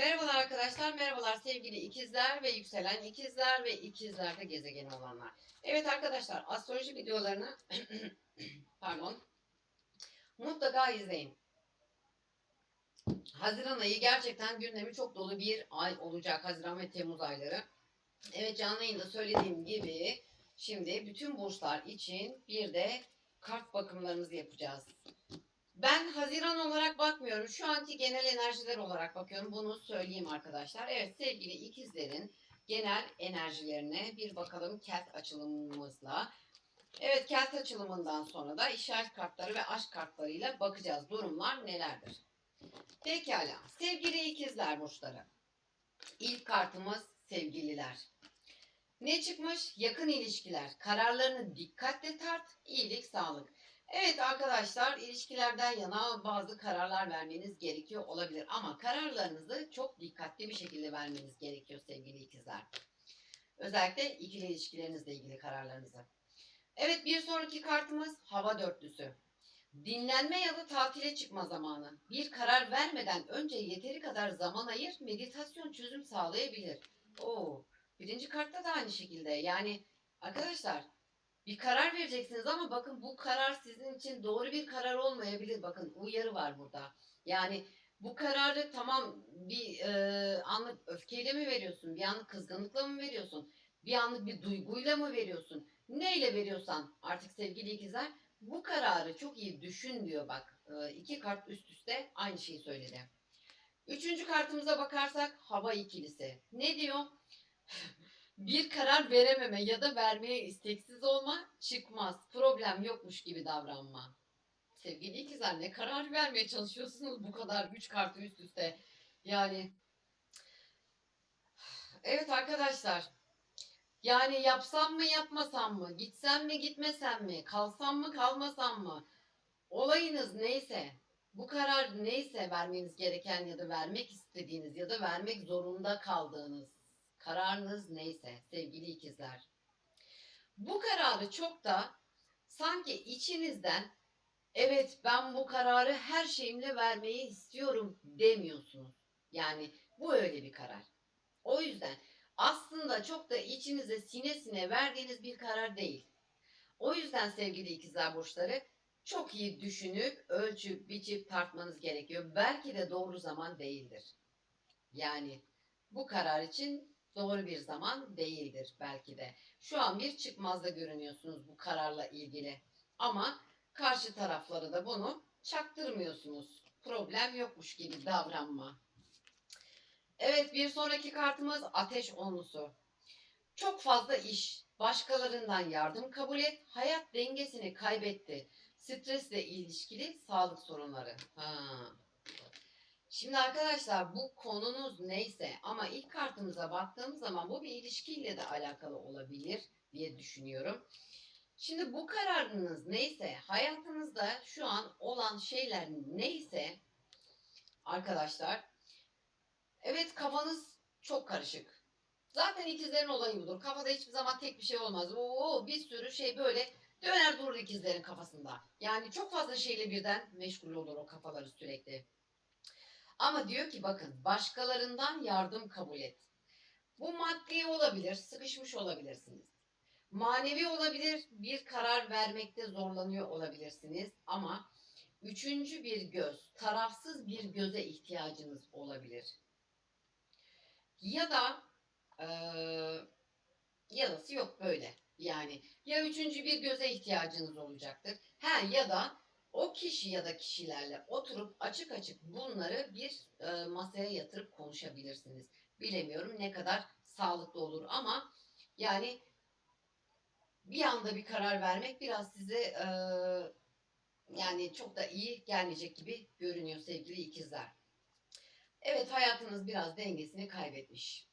Merhabalar arkadaşlar, merhabalar sevgili ikizler ve yükselen ikizler ve ikizlerde gezegeni olanlar. Evet arkadaşlar, astroloji videolarını pardon mutlaka izleyin. Haziran ayı gerçekten gündemi çok dolu bir ay olacak. Haziran ve Temmuz ayları. Evet canlı yayında söylediğim gibi şimdi bütün burçlar için bir de kart bakımlarımızı yapacağız. Ben Haziran olarak bakmıyorum. Şu anki genel enerjiler olarak bakıyorum. Bunu söyleyeyim arkadaşlar. Evet sevgili ikizlerin genel enerjilerine bir bakalım kelt açılımımızla. Evet kelt açılımından sonra da işaret kartları ve aşk kartlarıyla bakacağız. Durumlar nelerdir? Pekala. Sevgili ikizler burçları. İlk kartımız sevgililer. Ne çıkmış? Yakın ilişkiler. Kararlarını dikkatle tart. İyilik, sağlık. Evet arkadaşlar ilişkilerden yana bazı kararlar vermeniz gerekiyor olabilir ama kararlarınızı çok dikkatli bir şekilde vermeniz gerekiyor sevgili ikizler. Özellikle ikili ilişkilerinizle ilgili kararlarınızı. Evet bir sonraki kartımız hava dörtlüsü. Dinlenme ya da tatile çıkma zamanı. Bir karar vermeden önce yeteri kadar zaman ayır, meditasyon çözüm sağlayabilir. Oo, birinci kartta da aynı şekilde. Yani arkadaşlar bir karar vereceksiniz ama bakın bu karar sizin için doğru bir karar olmayabilir. Bakın uyarı var burada. Yani bu kararı tamam bir e, anlık öfkeyle mi veriyorsun? Bir anlık kızgınlıkla mı veriyorsun? Bir anlık bir duyguyla mı veriyorsun? Neyle veriyorsan artık sevgili ikizler bu kararı çok iyi düşün diyor bak. E, iki kart üst üste aynı şeyi söyledi. Üçüncü kartımıza bakarsak hava ikilisi. Ne diyor? Bir karar verememe ya da vermeye isteksiz olma çıkmaz. Problem yokmuş gibi davranma. Sevgili ikizler ne karar vermeye çalışıyorsunuz bu kadar güç kartı üst üste? Yani evet arkadaşlar yani yapsam mı yapmasam mı gitsem mi gitmesem mi kalsam mı kalmasam mı olayınız neyse bu karar neyse vermeniz gereken ya da vermek istediğiniz ya da vermek zorunda kaldığınız Kararınız neyse sevgili ikizler. Bu kararı çok da sanki içinizden evet ben bu kararı her şeyimle vermeyi istiyorum demiyorsunuz. Yani bu öyle bir karar. O yüzden aslında çok da içinize sine sine verdiğiniz bir karar değil. O yüzden sevgili ikizler burçları çok iyi düşünüp ölçüp biçip tartmanız gerekiyor. Belki de doğru zaman değildir. Yani bu karar için doğru bir zaman değildir belki de. Şu an bir çıkmazda görünüyorsunuz bu kararla ilgili. Ama karşı tarafları da bunu çaktırmıyorsunuz. Problem yokmuş gibi davranma. Evet bir sonraki kartımız ateş onlusu. Çok fazla iş, başkalarından yardım kabul et, hayat dengesini kaybetti. Stresle ilişkili sağlık sorunları. Ha. Şimdi arkadaşlar bu konunuz neyse ama ilk kartımıza baktığımız zaman bu bir ilişkiyle de alakalı olabilir diye düşünüyorum. Şimdi bu kararınız neyse, hayatınızda şu an olan şeyler neyse arkadaşlar evet kafanız çok karışık. Zaten ikizlerin olayı budur. Kafada hiçbir zaman tek bir şey olmaz. Oo bir sürü şey böyle döner durur ikizlerin kafasında. Yani çok fazla şeyle birden meşgul olur o kafaları sürekli. Ama diyor ki bakın başkalarından yardım kabul et. Bu maddi olabilir, sıkışmış olabilirsiniz. Manevi olabilir, bir karar vermekte zorlanıyor olabilirsiniz ama üçüncü bir göz, tarafsız bir göze ihtiyacınız olabilir. Ya da e, ya da'sı yok böyle. Yani ya üçüncü bir göze ihtiyacınız olacaktır. Ha ya da o kişi ya da kişilerle oturup açık açık bunları bir e, masaya yatırıp konuşabilirsiniz. Bilemiyorum ne kadar sağlıklı olur ama yani bir anda bir karar vermek biraz size e, yani çok da iyi gelmeyecek gibi görünüyor sevgili ikizler. Evet hayatınız biraz dengesini kaybetmiş.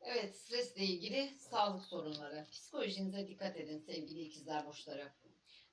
Evet stresle ilgili sağlık sorunları. Psikolojinize dikkat edin sevgili ikizler burçları.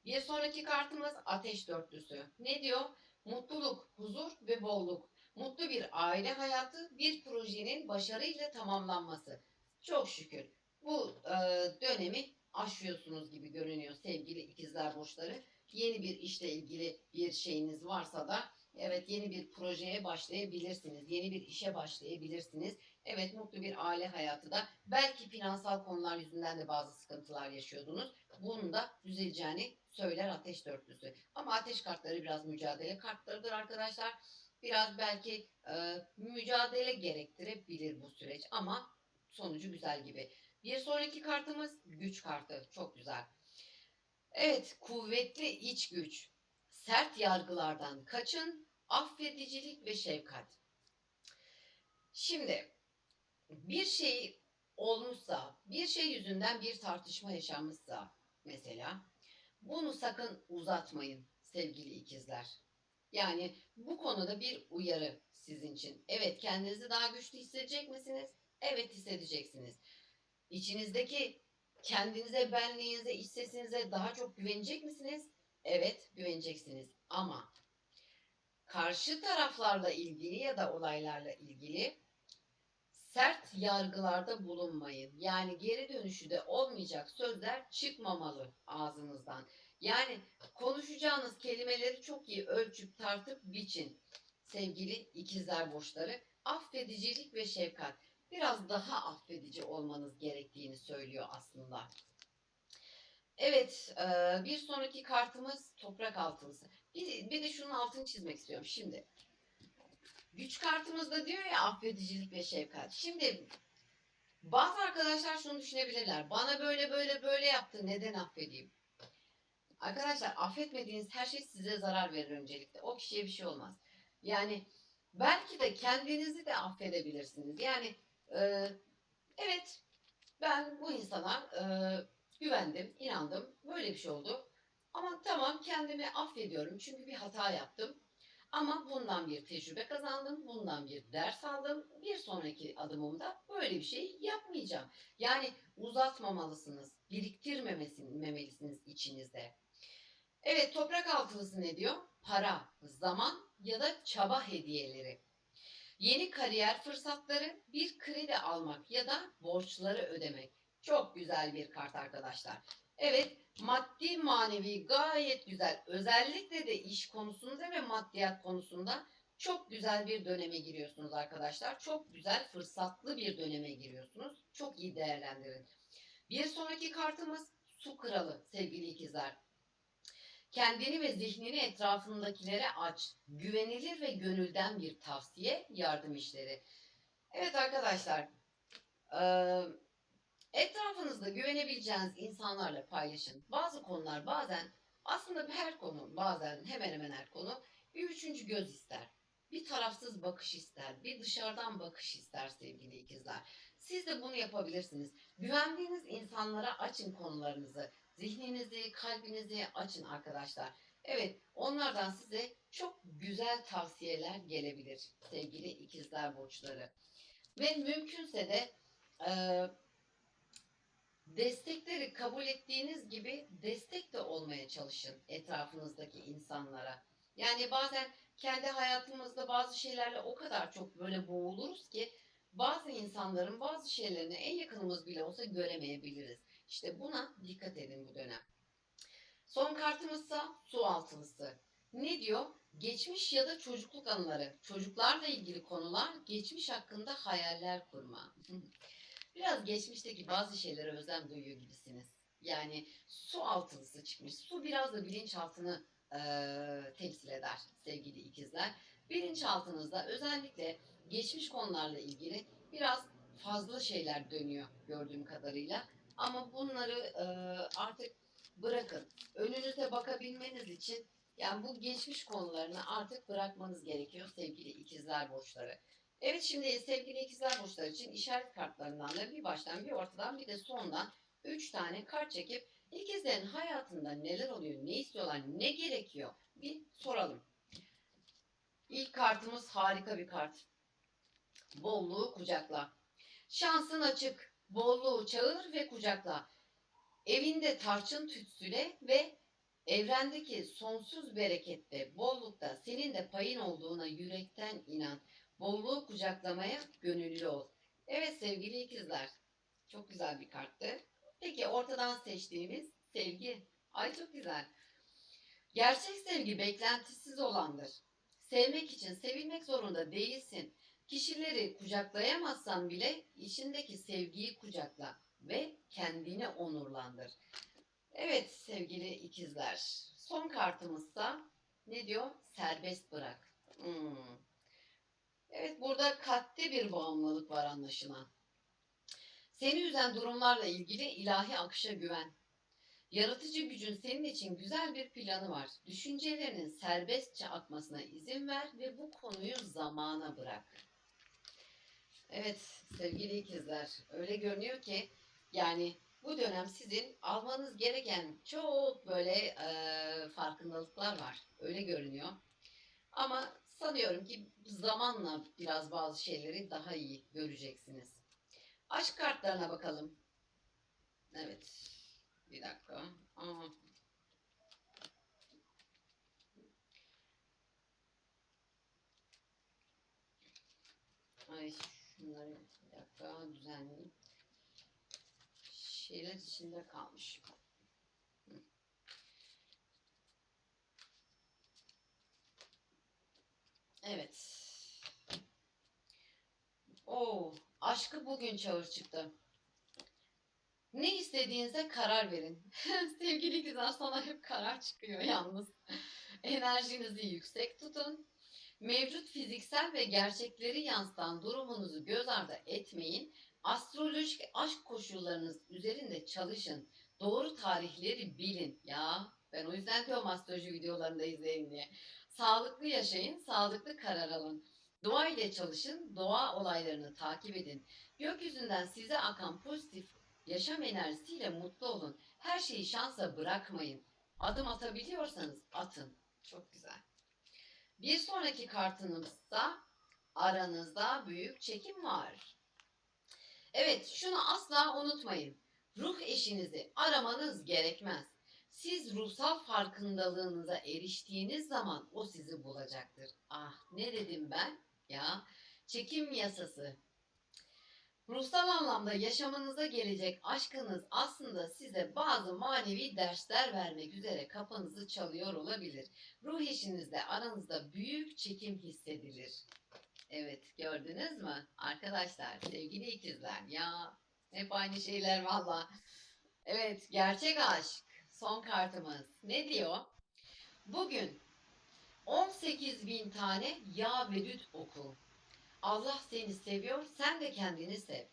Bir sonraki kartımız ateş dörtlüsü. Ne diyor? Mutluluk, huzur ve bolluk. Mutlu bir aile hayatı, bir projenin başarıyla tamamlanması. Çok şükür bu e, dönemi aşıyorsunuz gibi görünüyor sevgili ikizler burçları. Yeni bir işle ilgili bir şeyiniz varsa da Evet yeni bir projeye başlayabilirsiniz. Yeni bir işe başlayabilirsiniz. Evet mutlu bir aile hayatı da belki finansal konular yüzünden de bazı sıkıntılar yaşıyordunuz. Bunun da düzeleceğini söyler ateş dörtlüsü. Ama ateş kartları biraz mücadele kartlarıdır arkadaşlar. Biraz belki e, mücadele gerektirebilir bu süreç ama sonucu güzel gibi. Bir sonraki kartımız güç kartı. Çok güzel. Evet, kuvvetli iç güç. Sert yargılardan kaçın, affedicilik ve şefkat. Şimdi bir şey olmuşsa, bir şey yüzünden bir tartışma yaşanmışsa mesela bunu sakın uzatmayın sevgili ikizler. Yani bu konuda bir uyarı sizin için. Evet kendinizi daha güçlü hissedecek misiniz? Evet hissedeceksiniz. İçinizdeki kendinize, benliğinize, iç sesinize daha çok güvenecek misiniz? Evet güveneceksiniz. Ama karşı taraflarla ilgili ya da olaylarla ilgili sert yargılarda bulunmayın. Yani geri dönüşü de olmayacak sözler çıkmamalı ağzınızdan. Yani konuşacağınız kelimeleri çok iyi ölçüp tartıp biçin. Sevgili ikizler burçları, affedicilik ve şefkat. Biraz daha affedici olmanız gerektiğini söylüyor aslında. Evet, e, bir sonraki kartımız toprak altılısı. Bir, bir de şunun altını çizmek istiyorum şimdi. Güç kartımızda diyor ya affedicilik ve şefkat. Şimdi bazı arkadaşlar şunu düşünebilirler. Bana böyle böyle böyle yaptı neden affedeyim? Arkadaşlar affetmediğiniz her şey size zarar verir öncelikle. O kişiye bir şey olmaz. Yani belki de kendinizi de affedebilirsiniz. Yani e, evet ben bu insana e, güvendim, inandım. Böyle bir şey oldu. Ama tamam kendimi affediyorum çünkü bir hata yaptım. Ama bundan bir tecrübe kazandım, bundan bir ders aldım. Bir sonraki adımımda böyle bir şey yapmayacağım. Yani uzatmamalısınız, biriktirmemelisiniz içinizde. Evet toprak altılısı ne diyor? Para, zaman ya da çaba hediyeleri. Yeni kariyer fırsatları, bir kredi almak ya da borçları ödemek. Çok güzel bir kart arkadaşlar. Evet maddi manevi gayet güzel. Özellikle de iş konusunda ve maddiyat konusunda çok güzel bir döneme giriyorsunuz arkadaşlar. Çok güzel fırsatlı bir döneme giriyorsunuz. Çok iyi değerlendirin. Bir sonraki kartımız su kralı sevgili ikizler. Kendini ve zihnini etrafındakilere aç. Güvenilir ve gönülden bir tavsiye, yardım işleri. Evet arkadaşlar, eee, etrafınızda güvenebileceğiniz insanlarla paylaşın. Bazı konular bazen, aslında her konu, bazen hemen hemen her konu bir üçüncü göz ister. Bir tarafsız bakış ister, bir dışarıdan bakış ister sevgili ikizler. Siz de bunu yapabilirsiniz. Güvendiğiniz insanlara açın konularınızı. Zihninizi, kalbinizi açın arkadaşlar. Evet, onlardan size çok güzel tavsiyeler gelebilir sevgili ikizler burçları. Ve mümkünse de destekleri kabul ettiğiniz gibi destek de olmaya çalışın etrafınızdaki insanlara. Yani bazen kendi hayatımızda bazı şeylerle o kadar çok böyle boğuluruz ki bazı insanların bazı şeylerini en yakınımız bile olsa göremeyebiliriz. İşte buna dikkat edin bu dönem. Son kartımızsa su altılısı. Ne diyor? Geçmiş ya da çocukluk anıları, çocuklarla ilgili konular, geçmiş hakkında hayaller kurma. Biraz geçmişteki bazı şeylere özlem duyuyor gibisiniz. Yani su altılısı çıkmış. Su biraz da bilinçaltını e, temsil eder sevgili ikizler. Bilinçaltınızda özellikle geçmiş konularla ilgili biraz fazla şeyler dönüyor gördüğüm kadarıyla. Ama bunları e, artık bırakın. Önünüze bakabilmeniz için yani bu geçmiş konularını artık bırakmanız gerekiyor sevgili ikizler burçları. Evet şimdi sevgili ikizler burçları için işaret kartlarından da bir baştan bir ortadan bir de sondan 3 tane kart çekip ikizlerin hayatında neler oluyor, ne istiyorlar, ne gerekiyor bir soralım. İlk kartımız harika bir kart. Bolluğu kucakla. Şansın açık. Bolluğu çağır ve kucakla. Evinde tarçın tütsüle ve evrendeki sonsuz berekette, bollukta senin de payın olduğuna yürekten inan. Bolluğu kucaklamaya gönüllü ol. Evet sevgili ikizler. Çok güzel bir karttı. Peki ortadan seçtiğimiz sevgi. Ay çok güzel. Gerçek sevgi beklentisiz olandır. Sevmek için sevilmek zorunda değilsin. Kişileri kucaklayamazsan bile içindeki sevgiyi kucakla ve kendini onurlandır. Evet sevgili ikizler. Son kartımızsa ne diyor? Serbest bırak. Hmm. Evet burada katli bir bağımlılık var anlaşılan. Seni üzen durumlarla ilgili ilahi akışa güven. Yaratıcı gücün senin için güzel bir planı var. Düşüncelerinin serbestçe akmasına izin ver ve bu konuyu zamana bırak. Evet sevgili ikizler öyle görünüyor ki yani bu dönem sizin almanız gereken çok böyle e, farkındalıklar var. Öyle görünüyor. Ama sanıyorum ki zamanla biraz bazı şeyleri daha iyi göreceksiniz. Aşk kartlarına bakalım. Evet. Bir dakika. Aa. Ay şunları bir dakika düzenleyeyim. Şeyler içinde kalmış. Evet. Oo, aşkı bugün çağır çıktı. Ne istediğinize karar verin. Sevgili güzel sana hep karar çıkıyor yalnız. Enerjinizi yüksek tutun. Mevcut fiziksel ve gerçekleri yansıtan durumunuzu göz ardı etmeyin. Astrolojik aşk koşullarınız üzerinde çalışın. Doğru tarihleri bilin. Ya ben o yüzden diyorum astroloji videolarında izleyin diye. Sağlıklı yaşayın, sağlıklı karar alın. Doğa ile çalışın, doğa olaylarını takip edin. Gökyüzünden size akan pozitif yaşam enerjisiyle mutlu olun. Her şeyi şansa bırakmayın. Adım atabiliyorsanız atın. Çok güzel. Bir sonraki kartınızda aranızda büyük çekim var. Evet, şunu asla unutmayın. Ruh eşinizi aramanız gerekmez. Siz ruhsal farkındalığınıza eriştiğiniz zaman o sizi bulacaktır. Ah ne dedim ben? Ya çekim yasası. Ruhsal anlamda yaşamınıza gelecek aşkınız aslında size bazı manevi dersler vermek üzere kapınızı çalıyor olabilir. Ruh eşinizle aranızda büyük çekim hissedilir. Evet gördünüz mü? Arkadaşlar sevgili ikizler ya hep aynı şeyler valla. Evet gerçek aşk son kartımız ne diyor? Bugün 18 bin tane ya ve düt oku. Allah seni seviyor, sen de kendini sev.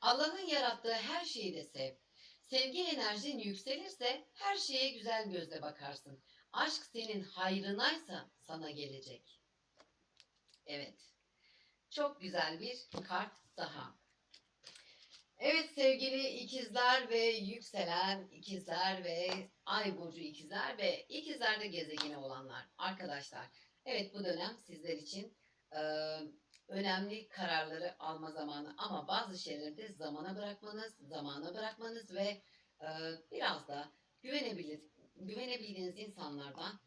Allah'ın yarattığı her şeyi de sev. Sevgi enerjin yükselirse her şeye güzel gözle bakarsın. Aşk senin hayrınaysa sana gelecek. Evet. Çok güzel bir kart daha. Evet sevgili ikizler ve yükselen ikizler ve ay burcu ikizler ve ikizlerde gezegeni olanlar arkadaşlar. Evet bu dönem sizler için e, önemli kararları alma zamanı ama bazı şeyleri de zamana bırakmanız, zamana bırakmanız ve e, biraz da güvenebilir, güvenebildiğiniz insanlardan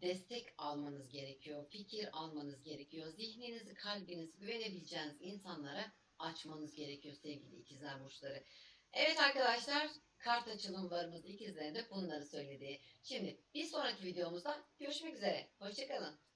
destek almanız gerekiyor, fikir almanız gerekiyor, zihninizi, kalbinizi güvenebileceğiniz insanlara açmanız gerekiyor sevgili ikizler burçları. Evet arkadaşlar kart açılımlarımız ikizlerinde bunları söyledi. Şimdi bir sonraki videomuzda görüşmek üzere. Hoşçakalın.